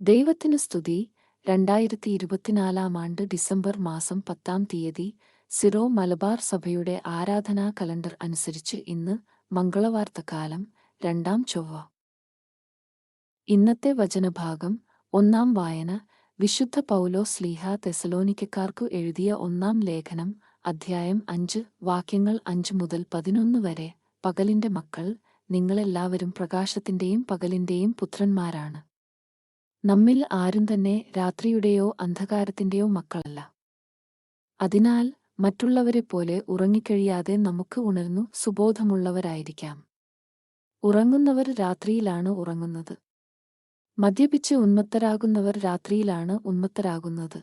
ദൈവത്തിന് സ്തുതി. രണ്ടായിരത്തി ഇരുപത്തിനാലാം ആണ്ട് ഡിസംബർ മാസം പത്താം തീയതി സിറോ മലബാർ സഭയുടെ ആരാധനാ കലണ്ടർ അനുസരിച്ച് ഇന്ന് മംഗളവാർത്തക്കാലം രണ്ടാം ചൊവ്വ. ഇന്നത്തെ വചനഭാഗം ഒന്നാം വായന വിശുദ്ധ പൗലോ സ്ലീഹ തെസലോനിക്കക്കാർക്കു എഴുതിയ ഒന്നാം ലേഖനം അധ്യായം അഞ്ച് വാക്യങ്ങൾ അഞ്ച് മുതൽ പതിനൊന്ന് വരെ. പകലിന്റെ മക്കൾ നിങ്ങളെല്ലാവരും പ്രകാശത്തിന്റെയും പകലിന്റെയും പുത്രന്മാരാണ്. നമ്മിൽ ആരും തന്നെ രാത്രിയുടെയോ അന്ധകാരത്തിന്റെയോ മക്കളല്ല. അതിനാൽ മറ്റുള്ളവരെ പോലെ ഉറങ്ങിക്കഴിയാതെ നമുക്ക് ഉണർന്നു സുബോധമുള്ളവരായിരിക്കാം. ഉറങ്ങുന്നവർ രാത്രിയിലാണ് ഉറങ്ങുന്നത്. മദ്യപിച്ച് ഉന്മത്തരാകുന്നവർ രാത്രിയിലാണ് ഉന്മത്തരാകുന്നത്.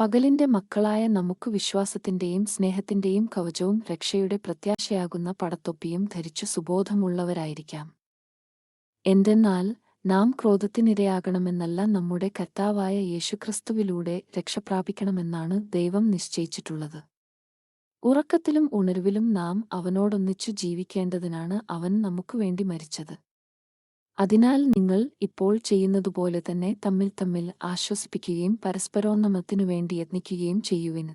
പകലിന്റെ മക്കളായ നമുക്ക് വിശ്വാസത്തിന്റെയും സ്നേഹത്തിന്റെയും കവചവും രക്ഷയുടെ പ്രത്യാശയാകുന്ന പടത്തൊപ്പിയും ധരിച്ചു സുബോധമുള്ളവരായിരിക്കാം. എന്തെന്നാൽ നാം ക്രോധത്തിനിരയാകണമെന്നല്ല നമ്മുടെ കർത്താവായ യേശുക്രിസ്തുവിലൂടെ രക്ഷപ്രാപിക്കണമെന്നാണ് ദൈവം നിശ്ചയിച്ചിട്ടുള്ളത്. ഉറക്കത്തിലും ഉണർവിലും നാം അവനോടൊന്നിച്ചു ജീവിക്കേണ്ടതിനാണ് അവൻ നമുക്കു വേണ്ടി മരിച്ചത്. അതിനാൽ നിങ്ങൾ ഇപ്പോൾ ചെയ്യുന്നതുപോലെ തന്നെ തമ്മിൽ തമ്മിൽ ആശ്വസിപ്പിക്കുകയും പരസ്പരോന്നമത്തിനു വേണ്ടി യത്നിക്കുകയും ചെയ്യുവിന്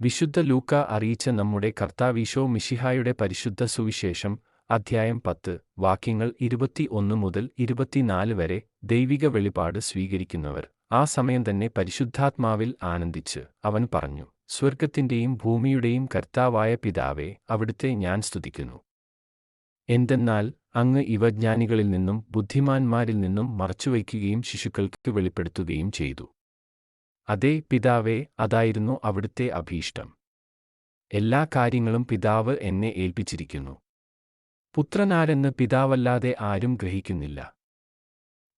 വിശുദ്ധ ലൂക്ക അറിയിച്ച നമ്മുടെ കർത്താവീശോ മിഷിഹായുടെ പരിശുദ്ധ സുവിശേഷം അധ്യായം പത്ത്. വാക്യങ്ങൾ ഇരുപത്തി ഒന്ന് മുതൽ ഇരുപത്തിനാല് വരെ ദൈവിക വെളിപാട് സ്വീകരിക്കുന്നവർ. ആ സമയം തന്നെ പരിശുദ്ധാത്മാവിൽ ആനന്ദിച്ച് അവൻ പറഞ്ഞു സ്വർഗത്തിന്റെയും ഭൂമിയുടെയും കർത്താവായ പിതാവെ അവിടുത്തെ ഞാൻ സ്തുതിക്കുന്നു. എന്തെന്നാൽ അങ്ങ് ഇവ ജ്ഞാനികളിൽ നിന്നും ബുദ്ധിമാന്മാരിൽ നിന്നും മറച്ചുവയ്ക്കുകയും ശിശുക്കൾക്ക് വെളിപ്പെടുത്തുകയും ചെയ്തു. അതേ പിതാവേ അതായിരുന്നു അവിടുത്തെ അഭീഷ്ടം. എല്ലാ കാര്യങ്ങളും പിതാവ് എന്നെ ഏൽപ്പിച്ചിരിക്കുന്നു. പുത്രനാരെന്ന് പിതാവല്ലാതെ ആരും ഗ്രഹിക്കുന്നില്ല.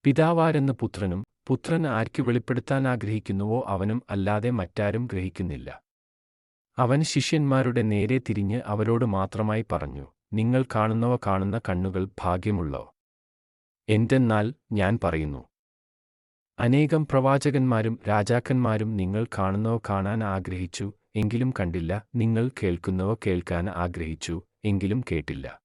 പിതാവാരെന്ന് പുത്രനും പുത്രൻ ആർക്കു വെളിപ്പെടുത്താൻ ആഗ്രഹിക്കുന്നുവോ അവനും അല്ലാതെ മറ്റാരും ഗ്രഹിക്കുന്നില്ല. അവൻ ശിഷ്യന്മാരുടെ നേരെ തിരിഞ്ഞ് അവരോട് മാത്രമായി പറഞ്ഞു നിങ്ങൾ കാണുന്നവ കാണുന്ന കണ്ണുകൾ ഭാഗ്യമുള്ളോ? എന്തെന്നാൽ ഞാൻ പറയുന്നു. അനേകം പ്രവാചകന്മാരും രാജാക്കന്മാരും നിങ്ങൾ കാണുന്നവ കാണാൻ ആഗ്രഹിച്ചു എങ്കിലും കണ്ടില്ല. നിങ്ങൾ കേൾക്കുന്നവ കേൾക്കാൻ ആഗ്രഹിച്ചു എങ്കിലും കേട്ടില്ല.